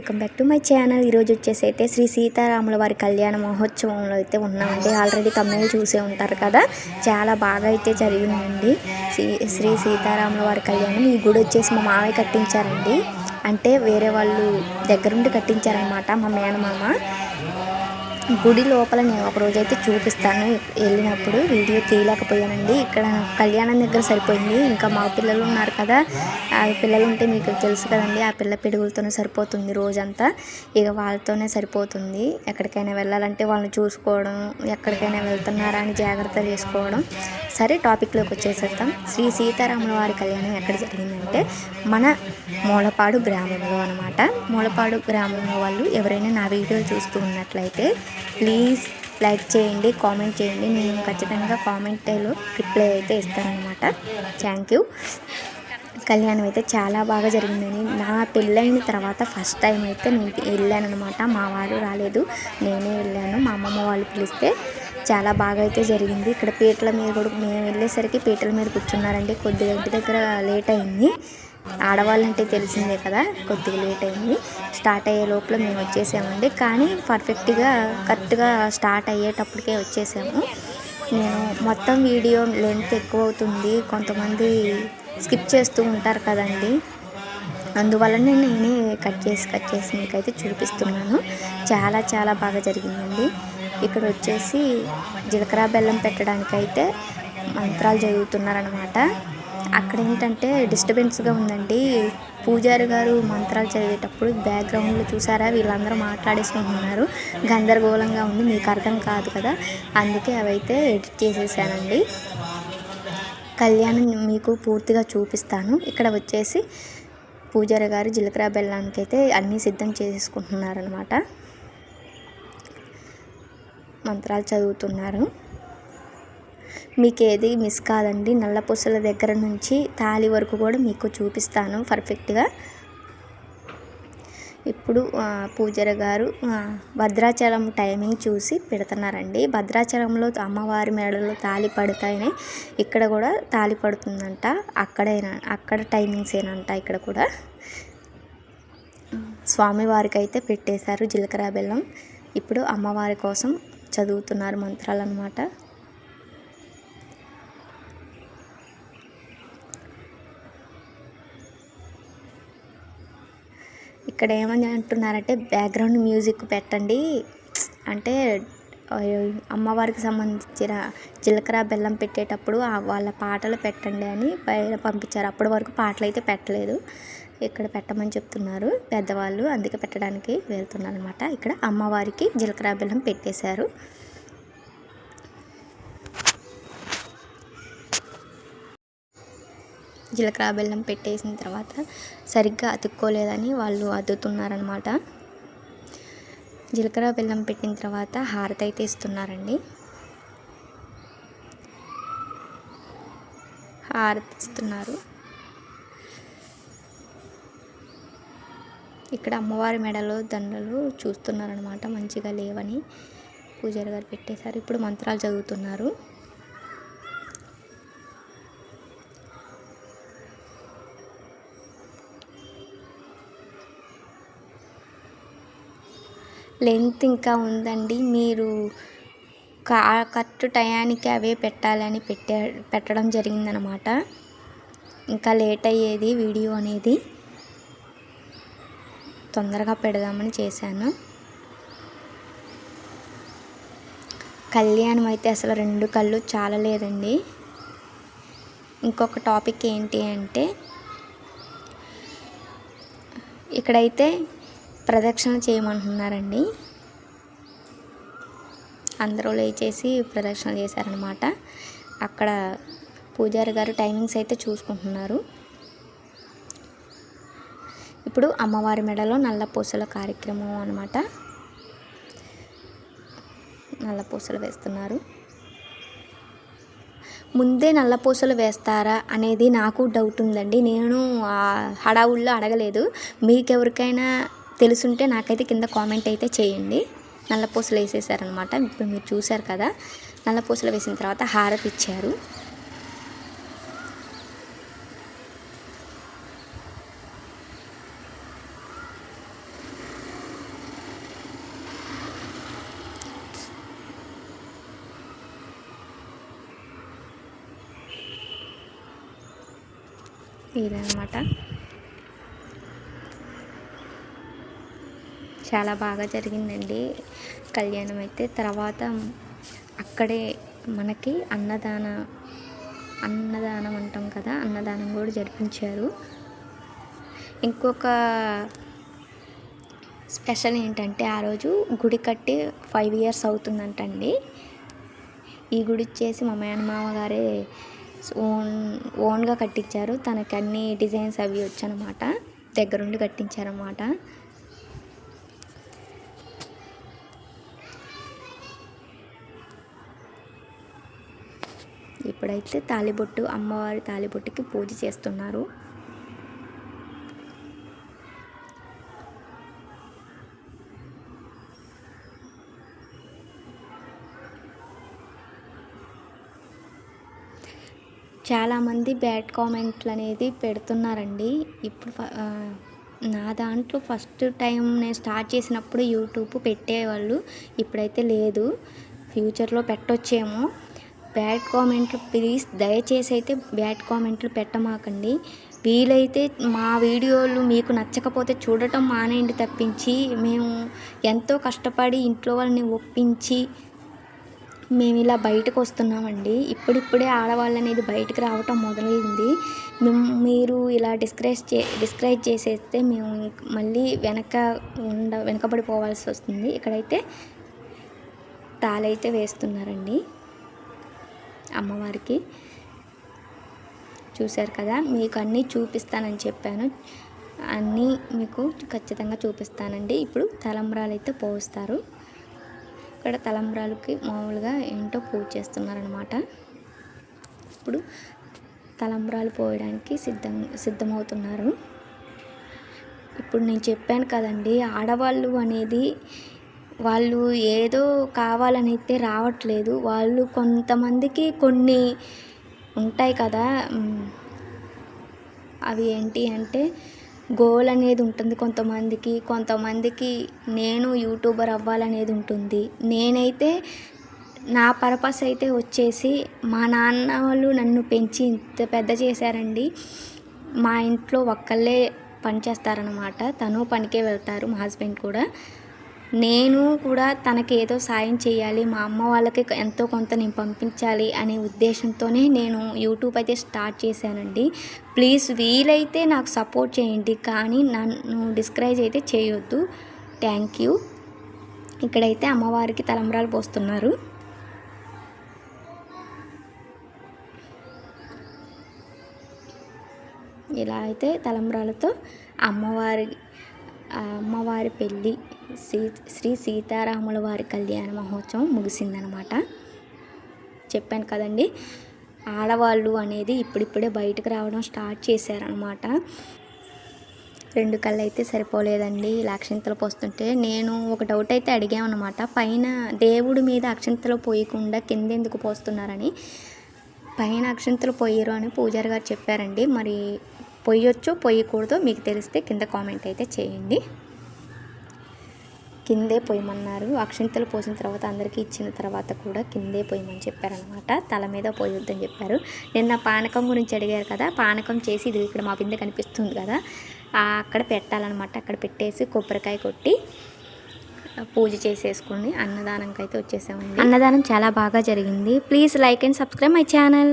Welcome back to my channel. ఈరోజు వచ్చేసి అయితే శ్రీ సీతారాముల వారి కళ్యాణ మహోత్సవంలో అయితే ఉన్నామండి. ఆల్రెడీ తమిళ చూసే ఉంటారు కదా. చాలా బాగా అయితే జరిగిందండి. శ్రీ శ్రీ సీతారాముల వారి కళ్యాణం. ఈ గుడి వచ్చేసి మా మామయ్య కట్టించారండి. అంటే వేరే వాళ్ళు దగ్గరుండి కట్టించారనమాట మా మేనమామ. గుడి లోపల నేను ఒక రోజు అయితే చూపిస్తాను. వెళ్ళినప్పుడు వీడియో తీయలేకపోయానండి. ఇక్కడ కళ్యాణం దగ్గర సరిపోయింది. ఇంకా మా పిల్లలు ఉన్నారు కదా. ఆ పిల్లలు ఉంటే మీకు తెలుసు కదండి. ఆ పిల్ల పిడుగులతోనే సరిపోతుంది రోజంతా. ఇక వాళ్ళతోనే సరిపోతుంది. ఎక్కడికైనా వెళ్ళాలంటే వాళ్ళని చూసుకోవడం ఎక్కడికైనా వెళ్తున్నారా అని జాగ్రత్త చేసుకోవడం సరే టాపిక్లోకి వచ్చేసేద్దాం. శ్రీ సీతారాముల వారి కళ్యాణం ఎక్కడ జరిగిందంటే మన మూలపాడు గ్రామంలో అనమాట మూలపాడు గ్రామంలో వాళ్ళు ఎవరైనా నా వీడియోలు చూస్తూ ఉన్నట్లయితే ప్లీజ్ లైక్ చేయండి కామెంట్ చేయండి. నేను ఖచ్చితంగా కామెంట్లో రిప్లై అయితే ఇస్తానన్నమాట. Thank you. కళ్యాణం అయితే చాలా బాగా జరిగిందని నా పెళ్ళైన తర్వాత ఫస్ట్ టైం అయితే నేను వెళ్ళానమాట మా వారు రాలేదు నేనే వెళ్ళాను. మా అమ్మమ్మ వాళ్ళు పిలిస్తే చాలా బాగా అయితే జరిగింది. ఇక్కడ పీటల మీద కూడా మేము వెళ్ళేసరికి పీటల మీద కూర్చున్నారండి. కొద్దిగా ఇంటి దగ్గర లేట్ అయింది. ఆడవాళ్ళంటే తెలిసిందే కదా కొద్దిగా లేట్ అయింది. స్టార్ట్ అయ్యే లోపల మేము వచ్చేసామండి. కానీ పర్ఫెక్ట్గా కరెక్ట్గా స్టార్ట్ అయ్యేటప్పటికే వచ్చేసాము. నేను మొత్తం వీడియో లెంత్ ఎక్కువ అవుతుంది కొంతమంది స్కిప్ చేస్తూ ఉంటారు కదండి. అందువలనే నేనే కట్ చేసి కట్ చేసి మీకైతే చూపిస్తున్నాను. చాలా చాలా బాగా జరిగిందండి. ఇక్కడ వచ్చేసి జీలకర్ర బెల్లం పెట్టడానికైతే మంత్రాలు చదువుతున్నారనమాట అక్కడ ఏంటంటే డిస్టర్బెన్స్గా ఉందండి. పూజారి గారు మంత్రాలు చదివేటప్పుడు బ్యాక్గ్రౌండ్లో చూసారా? వీళ్ళందరూ మాట్లాడేసుకుంటున్నారు గందరగోళంగా ఉంది. మీకు అర్థం కాదు కదా? అందుకే అవైతే ఎడిట్ చేసేసానండి. కళ్యాణం మీకు పూర్తిగా చూపిస్తాను. ఇక్కడ వచ్చేసి పూజారి గారు జీలకర్ర బెల్లానికి అయితే అన్నీ సిద్ధం చేసేసుకుంటున్నారనమాట మంత్రాలు చదువుతున్నారు. మీకు ఏది మిస్ కాదండి. నల్లపూసల దగ్గర నుంచి తాలి వరకు కూడా మీకు చూపిస్తాను పర్ఫెక్ట్గా. ఇప్పుడు పూజారి గారు భద్రాచలం టైమింగ్ చూసి పెడుతున్నారండి. భద్రాచలంలో అమ్మవారి మెడలో తాలి పడతాయని ఇక్కడ కూడా తాలి పడుతుందంట. అక్కడైనా అక్కడ టైమింగ్స్ ఏనంట ఇక్కడ కూడా. స్వామివారికి అయితే పెట్టేశారు జీలకర్ర బెల్లం. ఇప్పుడు అమ్మవారి కోసం చదువుతున్నారు మంత్రాలు అనమాట ఇక్కడ ఏమని అంటున్నారంటే బ్యాక్గ్రౌండ్ మ్యూజిక్ పెట్టండి. అంటే అమ్మవారికి సంబంధించిన జీలకర్ర బెల్లం పెట్టేటప్పుడు వాళ్ళ పాటలు పెట్టండి అని పైన పంపించారు. అప్పటి వరకు పాటలు అయితే పెట్టలేదు. ఇక్కడ పెట్టమని చెప్తున్నారు పెద్దవాళ్ళు. అందుకే పెట్టడానికి వెళ్తున్నారు అనమాట ఇక్కడ అమ్మవారికి జీలకర్ర బెల్లం పెట్టేశారు. జీలకర్ర బెల్లం పెట్టేసిన తర్వాత సరిగ్గా అతుక్కోలేదని వాళ్ళు అద్దుతున్నారనమాట జీలకర్ర బెల్లం పెట్టిన తర్వాత హారతి అయితే ఇస్తున్నారండి. హారతి ఇస్తున్నారు. ఇక్కడ అమ్మవారి మెడలో దండలు చూస్తున్నారనమాట మంచిగా లేవని పూజారి గారు పెట్టేశారు. ఇప్పుడు మంత్రాలు చదువుతున్నారు. లెంగ్త్ ఇంకా ఉందండి. మీరు కరెక్ట్ టయానికి అవే పెట్టాలని పెట్టా పెట్టడం జరిగిందనమాట. ఇంకా లేట్ అయ్యేది వీడియో అనేది. తొందరగా పెడదామని చేశాను. కళ్యాణం అయితే అసలు రెండు కళ్ళు చాలలేదండి. ఇంకొక టాపిక్ ఏంటి అంటే ఇక్కడైతే ప్రదక్షిణ చేయమంటున్నారండి. అందరూ లేచేసి ప్రదక్షిణ చేశారనమాట అక్కడ పూజారి గారు టైమింగ్స్ అయితే చూసుకుంటున్నారు. ఇప్పుడు అమ్మవారి మెడలో నల్ల పూసల కార్యక్రమం అనమాట నల్ల పూసలు వేస్తున్నారు. ముందే నల్ల పూసలు వేస్తారా అనేది నాకు డౌట్ ఉందండి. నేను హడావుల్లో అడగలేదు. మీకు ఎవరికైనా తెలుసుంటే నాకైతే కింద కామెంట్ అయితే చేయండి. నల్లపూసలు వేసేసారనమాట ఇప్పుడు మీరు చూశారు కదా నల్లపూసలు వేసిన తర్వాత హారతి ఇచ్చారు. ఇదనమాట చాలా బాగా జరిగిందండి. కళ్యాణం అయితే తర్వాత అక్కడే మనకి అన్నదాన అన్నదానం అంటాం కదా అన్నదానం కూడా జరిపించారు. ఇంకొక స్పెషల్ ఏంటంటే ఆ రోజు గుడి కట్టి ఫైవ్ ఇయర్స్ అవుతుందంటండి. ఈ గుడి వచ్చేసి మా మేనమామ గారే ఓన్ ఓన్గా కట్టించారు. తనకి అన్ని డిజైన్స్ అవి వచ్చనమాట. దగ్గరుండి కట్టించారన్నమాట. ఇప్పుడైతే తాలిబొట్టు అమ్మవారి తాలిబొట్టుకి పూజ చేస్తున్నారు. చాలామంది బ్యాడ్ కామెంట్లు అనేది పెడుతున్నారండి. ఇప్పుడు నా దాంట్లో ఫస్ట్ టైం నేను స్టార్ట్ చేసినప్పుడు యూట్యూబ్ పెట్టేవాళ్ళు ఇప్పుడైతే లేదు. ఫ్యూచర్లో పెట్టొచ్చేమో. బ్యాడ్ కామెంట్లు ప్లీజ్ దయచేసి అయితే బ్యాడ్ కామెంట్లు పెట్టమాకండి. వీలైతే మా వీడియోలు మీకు నచ్చకపోతే చూడటం మానేయండి తప్పించి మేము ఎంతో కష్టపడి ఇంట్లో వాళ్ళని ఒప్పించి మేము ఇలా బయటకు వస్తున్నామండి. ఇప్పుడిప్పుడే ఆడవాళ్ళు అనేది బయటకు రావటం మొదలైంది. మీరు ఇలా డిస్కరేజ్ చే డిస్కరేజ్ చేసేస్తే మేము మళ్ళీ వెనక ఉండ వెనకబడిపోవాల్సి వస్తుంది. ఇక్కడైతే తాళైతే వేస్తున్నారండి. అమ్మవారికి చూశారు కదా మీకు అన్నీ చూపిస్తానని చెప్పాను. అన్నీ మీకు ఖచ్చితంగా చూపిస్తానండి. ఇప్పుడు తలంబ్రాలు అయితే పోస్తారు. ఇక్కడ తలంబ్రాలకి మామూలుగా ఏంటో పూజ చేస్తున్నారనమాట ఇప్పుడు తలంబ్రాలు పోయడానికి సిద్ధం సిద్ధమవుతున్నారు. ఇప్పుడు నేను చెప్పాను కదండి ఆడవాళ్ళు అనేది వాళ్ళు ఏదో కావాలని అయితే రావట్లేదు. వాళ్ళు కొంతమందికి కొన్ని ఉంటాయి కదా అవి ఏంటి అంటే గోల్ అనేది ఉంటుంది కొంతమందికి. కొంతమందికి నేను యూట్యూబర్ అవ్వాలనేది ఉంటుంది. నేనైతే నా పర్పస్ అయితే వచ్చేసి మా నాన్న వాళ్ళు నన్ను పెంచి ఇంత పెద్ద చేశారండి. మా ఇంట్లో ఒక్కళ్ళే పని చేస్తారనమాట తను పనికే వెళ్తారు మా హస్బెండ్ కూడా. నేను కూడా తనకి ఏదో సాయం చేయాలి మా అమ్మ వాళ్ళకి ఎంతో కొంత నేను పంపించాలి అనే ఉద్దేశంతోనే నేను యూట్యూబ్ అయితే స్టార్ట్ చేశానండి. ప్లీజ్ వీలైతే నాకు సపోర్ట్ చేయండి కానీ నన్ను డిస్కరేజ్ అయితే చేయొద్దు. Thank you. ఇక్కడైతే అమ్మవారికి తలంబ్రాలు పోస్తున్నారు. ఇలా అయితే తలంబ్రాలతో అమ్మవారి అమ్మవారి పెళ్ళి శ్రీ శ్రీ సీతారాముల వారి కళ్యాణ మహోత్సవం ముగిసిందనమాట. చెప్పాను కదండి ఆడవాళ్ళు అనేది ఇప్పుడిప్పుడే బయటకు రావడం స్టార్ట్ చేశారనమాట. రెండు కళ్ళు అయితే సరిపోలేదండి ఇలా అక్షంతలు పోస్తుంటే. నేను ఒక డౌట్ అయితే అడిగామన్నమాట పైన దేవుడి మీద అక్షంతలు పోయకుండా కింద ఎందుకు పోస్తున్నారని. పైన అక్షంతలు పోయారు అని పూజారి గారు చెప్పారండి. మరి పొయ్యొచ్చో పొయ్యకూడదో మీకు తెలిస్తే కింద కామెంట్ అయితే చేయండి. కిందే పొయ్యమన్నారు అక్షింతలు పోసిన తర్వాత అందరికీ ఇచ్చిన తర్వాత కూడా కిందే పొయ్యమని చెప్పారనమాట తల మీద పోయొద్దని చెప్పారు. నిన్న పానకం గురించి అడిగారు కదా పానకం చేసి ఇది ఇక్కడ మా బిందె కనిపిస్తుంది కదా అక్కడ పెట్టాలన్నమాట. అక్కడ పెట్టేసి కొబ్బరికాయ కొట్టి పూజ చేసేసుకుని అన్నదానంకి అయితే వచ్చేసామండి. అన్నదానం చాలా బాగా జరిగింది. Please like and subscribe my channel.